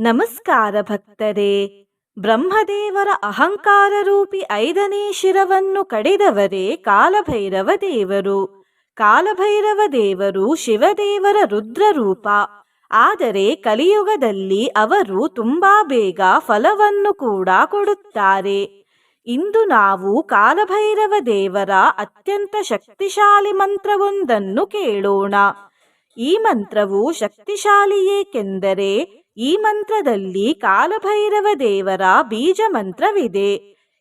ನಮಸ್ಕಾರ ಭಕ್ತರೇ. ಬ್ರಹ್ಮದೇವರ ಅಹಂಕಾರ ರೂಪಿ ಐದನೇ ಶಿರವನ್ನು ಕಡಿದವರೇ ಕಾಲಭೈರವ ದೇವರು. ಕಾಲಭೈರವ ದೇವರು ಶಿವದೇವರ ರುದ್ರರೂಪ. ಆದರೆ ಕಲಿಯುಗದಲ್ಲಿ ಅವರು ತುಂಬಾ ಬೇಗ ಫಲವನ್ನು ಕೂಡ ಕೊಡುತ್ತಾರೆ. ಇಂದು ನಾವು ಕಾಲಭೈರವ ದೇವರ ಅತ್ಯಂತ ಶಕ್ತಿಶಾಲಿ ಮಂತ್ರವೊಂದನ್ನು ಕೇಳೋಣ. ಈ ಮಂತ್ರವು ಶಕ್ತಿಶಾಲಿ ಏಕೆಂದರೆ ಈ ಮಂತ್ರದಲ್ಲಿ ಕಾಲಭೈರವ ದೇವರ ಬೀಜ ಮಂತ್ರವಿದೆ.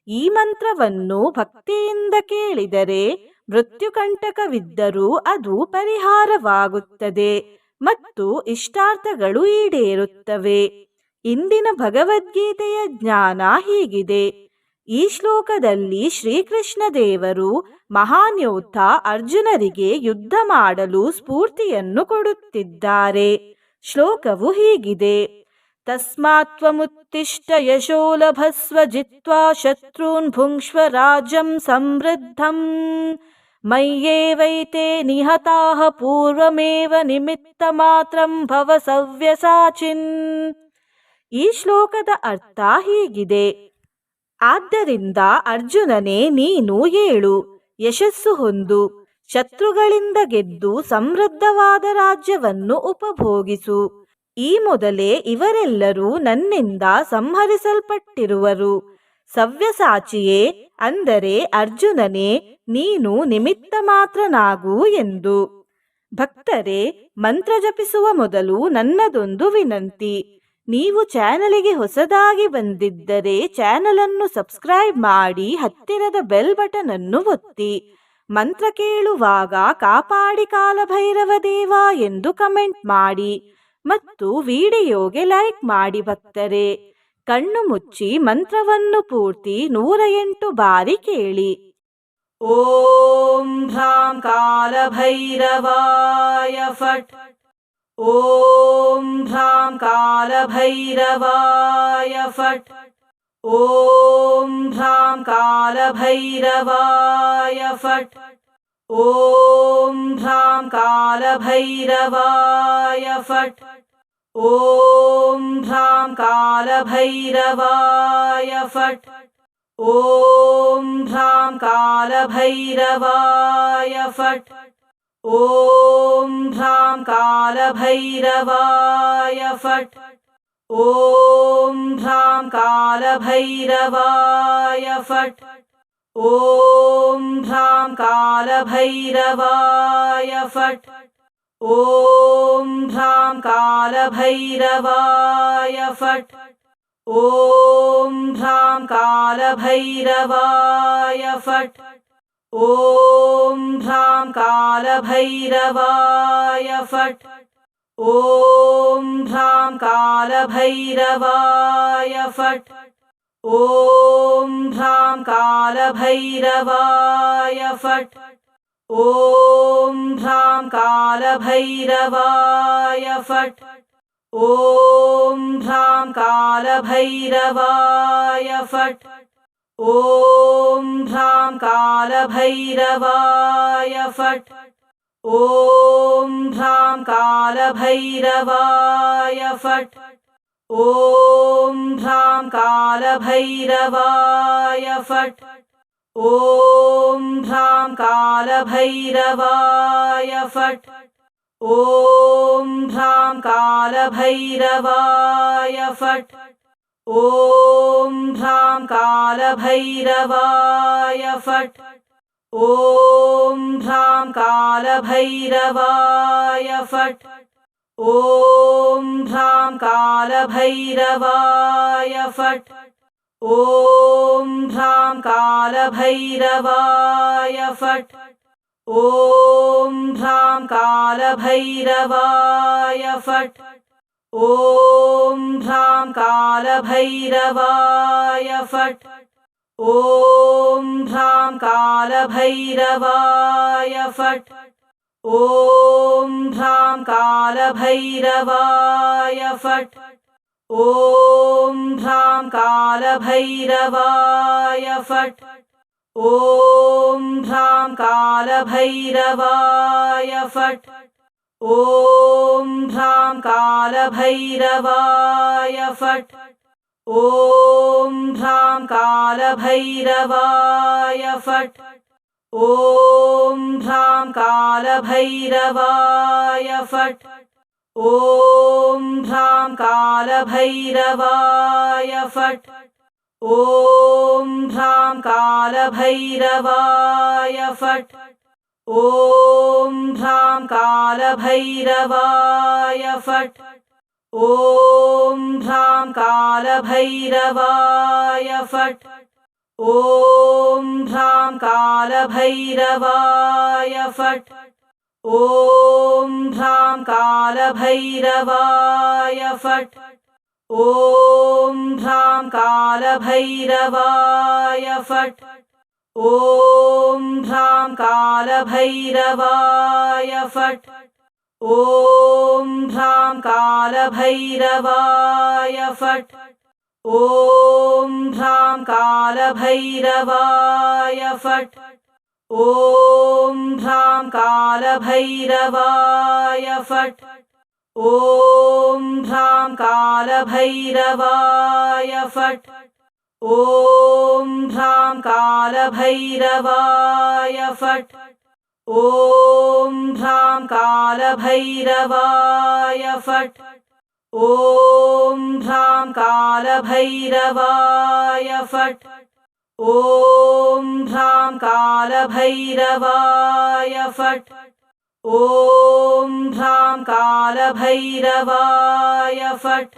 ಈ ಮಂತ್ರವನ್ನು ಭಕ್ತಿಯಿಂದ ಕೇಳಿದರೆ ಮೃತ್ಯುಕಂಟಕವಿದ್ದರೂ ಅದು ಪರಿಹಾರವಾಗುತ್ತದೆ ಮತ್ತು ಇಷ್ಟಾರ್ಥಗಳು ಈಡೇರುತ್ತವೆ. ಇಂದಿನ ಭಗವದ್ಗೀತೆಯ ಜ್ಞಾನ ಹೀಗಿದೆ. ಈ ಶ್ಲೋಕದಲ್ಲಿ ಶ್ರೀಕೃಷ್ಣ ದೇವರು ಮಹಾನ್ ಅರ್ಜುನರಿಗೆ ಯುದ್ಧ ಮಾಡಲು ಸ್ಫೂರ್ತಿಯನ್ನು ಕೊಡುತ್ತಿದ್ದಾರೆ. ಶ್ಲೋಕವು ಹೀಗಿದೆ. ತಸ್ಮಾತ್ವಮುತ್ತಿಷ್ಟ ಯಶೋ ಲಭಸ್ವ ಜಿತ್ವಾ ಶತ್ರೂನ್ ಭುಂಕ್ಷ್ವ ರಾಜ್ಯಂ ಸಮೃದ್ಧಂ. ಮಯ್ಯೇವೈತೆ ನಿಹತಾಹ ಪೂರ್ವಮೇವ ನಿಮಿತ್ತ ಮಾತ್ರಂ ಭವ ಸವ್ಯಸಾಚಿನ್. ಈ ಶ್ಲೋಕದ ಅರ್ಥ ಹೀಗಿದೆ. ಆದ್ದರಿಂದ ಅರ್ಜುನನೇ ನೀನು ಏಳು, ಯಶಸ್ಸು ಹೊಂದು. ಶತ್ರುಗಳಿಂದ ಗೆದ್ದು ಸಮೃದ್ಧವಾದ ರಾಜ್ಯವನ್ನು ಉಪಭೋಗಿಸು. ಈ ಮೊದಲೇ ಇವರೆಲ್ಲರೂ ನನ್ನಿಂದ ಸಂಹರಿಸಲ್ಪಟ್ಟಿರುವರು. ಸವ್ಯಸಾಚಿಯೇ, ಅಂದರೆ ಅರ್ಜುನನೇ, ನೀನು ನಿಮಿತ್ತ ಮಾತ್ರನಾಗು ಎಂದು. ಭಕ್ತರೇ, ಮಂತ್ರ ಜಪಿಸುವ ಮೊದಲು ನನ್ನದೊಂದು ವಿನಂತಿ. ನೀವು ಚಾನಲಿಗೆ ಹೊಸದಾಗಿ ಬಂದಿದ್ದರೆ ಚಾನಲನ್ನು ಸಬ್ಸ್ಕ್ರೈಬ್ ಮಾಡಿ ಹತ್ತಿರದ ಬೆಲ್ ಬಟನ್ ಅನ್ನು ಒತ್ತಿ. ಮಂತ್ರ ಕೇಳುವಾಗ ಕಾಪಾಡಿ ಕಾಲಭೈರವ ದೇವ ಎಂದು ಕಮೆಂಟ್ ಮಾಡಿ ಮತ್ತು ವಿಡಿಯೋಗೆ ಲೈಕ್ ಮಾಡಿ ಭಕ್ತರೆ. ಕಣ್ಣು ಮುಚ್ಚಿ ಮಂತ್ರವನ್ನು ಪೂರ್ತಿ ನೂರ ಎಂಟು ಬಾರಿ ಕೇಳಿ. ಓಂ ಭ್ರಾಂ ಕಾಲಭೈರವಾಯ ಫಟ್. ಓಂ ಭ್ರಾಂ ಕಾಲಭೈರವಾಯ ಫಟ್. ॐ भ्रां कालभैरवाय फट्। ॐ भ्रां कालभैरवाय फट्। ॐ भ्रां कालभैरवाय फट्। ॐ भ्रां कालभैरवाय फट्। ॐ भ्रां कालभैरवाय फठ् ॐ भ्रां कालभैरवाय फट्। ॐ भ्रां कालभैरवाय फट्। ॐ भ्रां कालभैरवाय फट्। ॐ भ्रां कालभैरवाय फट्। ॐ भ्रां कालभैरवाय फट्। ॐ भ्रां कालभैरवाय फट्। ॐ भ्रां कालभैरवाय फट्। ॐ भ्रां कालभैरवाय फट्। ॐ भ्रां कालभैरवाय फट्। ॐ भ्रां कालभैरवाय फट्। ॐ भ्रां कालभैरवाय फट्। ॐ भ्रां कालभैरवाय फट्। ॐ भ्रां कालभैरवाय फट्। ॐ भ्रां कालभैरवाय फट्। ॐ भ्रां कालभैरवाय फट्। ॐ भ्रां कालभैरवाय फट्। ॐ भ्रां कालभैरवाय फट्। ॐ भ्रां कालभैरवाय फट्। ॐ भ्रां कालभैरवाय फट्। ॐ भ्रां कालभैरवाय फठ् ॐ भ्रां कालभैरवाय फट्। ॐ भ्रां कालभैरवाय फट्। ॐ भ्रां कालभैरवाय फट्। ॐ भ्रां कालभैरवाय फट्। ॐ भ्रां कालभैरवाय फठ् ॐ ह्रां कालभैरवाय फट्। ॐ ह्रां कालभैरवाय फट्। ॐ ह्रां कालभैरवाय फट्। ॐ ह्रां कालभैरवाय फट्। ॐ ह्रां कालभैरवाय फट् ॐ ह्रां कालभैरवाय फट्। ॐ ह्रां कालभैरवाय फट्। ॐ ह्रां कालभैरवाय फट्। ॐ ह्रां कालभैरवाय फट्। ॐ ह्रां कालभैरवाय फट् ॐ ह्रां कालभैरवाय फट्। ॐ ह्रां कालभैरवाय फट्। ॐ ह्रां कालभैरवाय फट्। ॐ ह्रां कालभैरवाय फट्। ॐ ह्रां कालभैरवाय फट्। ॐ कालभैरवाय फट्। ॐ ह्रां कालभैरवाय फट्। ॐ ह्रां कालभैरवाय फट्। ॐ ह्रां कालभैरवाय फट्।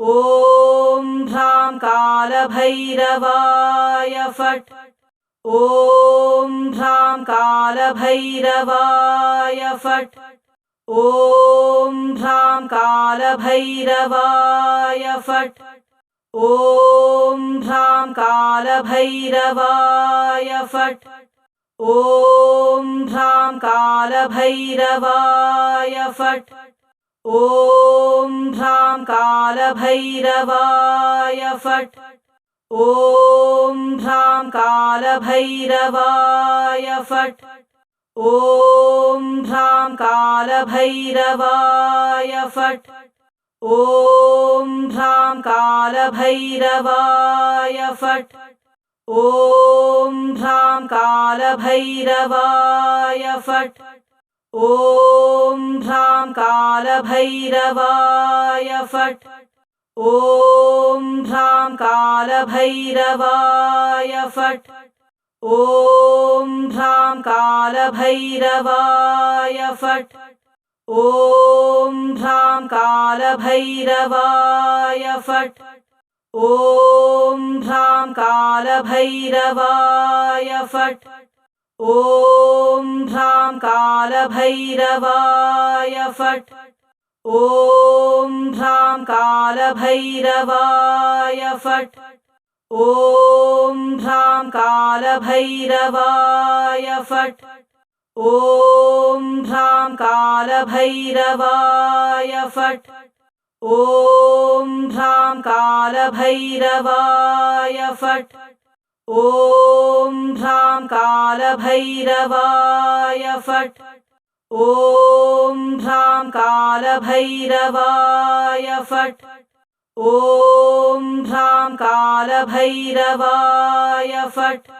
ॐ ह्रां कालभैरवाय फट् ॐ ह्रां कालभैरवाय फट्। ॐ ह्रां कालभैरवाय फट्। ॐ ह्रां कालभैरवाय फट्। ॐ ह्रां कालभैरवाय फट्। ॐ ह्रां कालभैरवाय फट् ॐ ह्रां कालभैरवाय फट्। ॐ ह्रां कालभैरवाय फट्। ॐ ह्रां कालभैरवाय फट्। ॐ ह्रां कालभैरवाय फट्। ॐ ह्रां कालभैरवाय फट् ॐ ह्रां कालभैरवाय फट्। ॐ ह्रां कालभैरवाय फट्। ॐ ह्रां कालभैरवाय फट्। ॐ ह्रां कालभैरवाय फट्। ॐ ह्रां कालभैरवाय फट् ॐ ह्रां कालभैरवाय फट्। ॐ ह्रां कालभैरवाय फट्। ॐ ह्रां कालभैरवाय फट्। ॐ ह्रां कालभैरवाय फट्। ॐ ह्रां कालभैरवाय फट्। ॐ कालभैरवाय फट्। ॐ ह्रां कालभैरवाय फट्।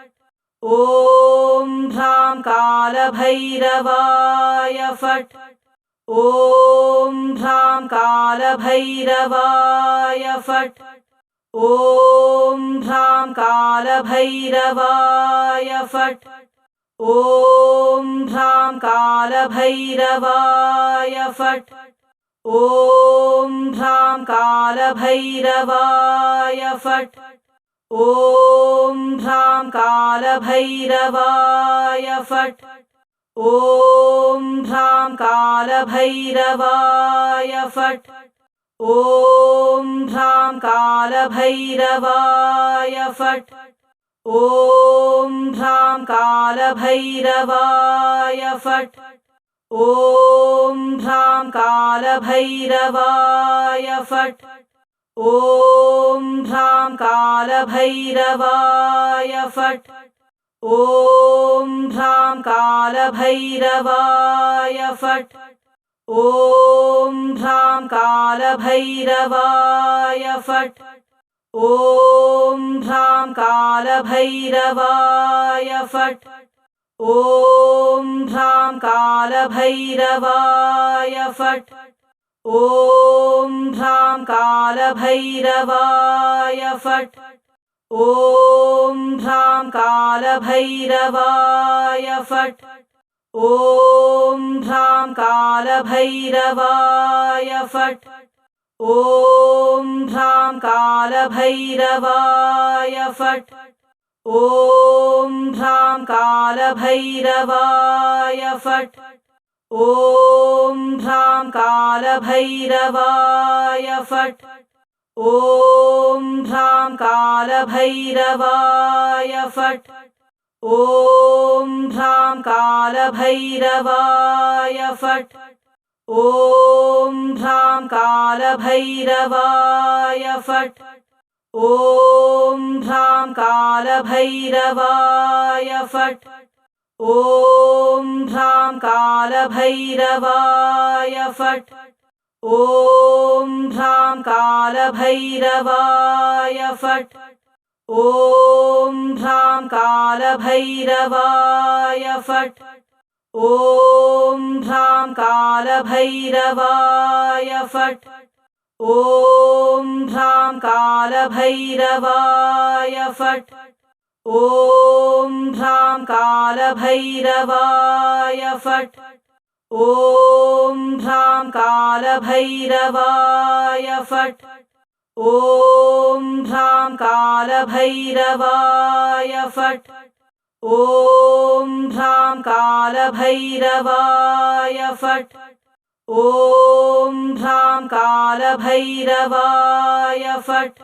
ॐ ह्रां कालभैरवाय फट्। ॐ ह्रां कालभैरवाय फट्। ॐ ह्रां कालभैरवाय फट् ॐ ह्रां कालभैरवाय फट्। ॐ ह्रां कालभैरवाय फट्। ॐ ह्रां कालभैरवाय फट्। ॐ ह्रां कालभैरवाय फट्। ॐ ह्रां कालभैरवाय फट् ॐ ह्रां कालभैरवाय फट्। ॐ ह्रां कालभैरवाय फट्। ॐ ह्रां कालभैरवाय फट्। ॐ ह्रां कालभैरवाय फट्। ॐ ह्रां कालभैरवाय फट् ॐ ह्रां कालभैरवाय फट्। ॐ ह्रां कालभैरवाय फट्। ॐ ह्रां कालभैरवाय फट्। ॐ ह्रां कालभैरवाय फट्। ॐ ह्रां कालभैरवाय फट् ॐ ह्रां कालभैरवाय फट्। ॐ ह्रां कालभैरवाय फट्। ॐ ह्रां कालभैरवाय फट्। ॐ ह्रां कालभैरवाय फट्। ॐ ह्रां कालभैरवाय फट् ॐ ह्रां कालभैरवाय फट्। ॐ ह्रां कालभैरवाय फट्। ॐ ह्रां कालभैरवाय फट्। ॐ ह्रां कालभैरवाय फट्। ॐ ह्रां कालभैरवाय फट् ॐ ह्रां कालभैरवाय फट्। ॐ ह्रां कालभैरवाय फट्। ॐ ह्रां कालभैरवाय फट्। ॐ ह्रां कालभैरवाय फट्। ॐ ह्रां कालभैरवाय फट् ॐ ह्रां कालभैरवाय फट्। ॐ ह्रां कालभैरवाय फट्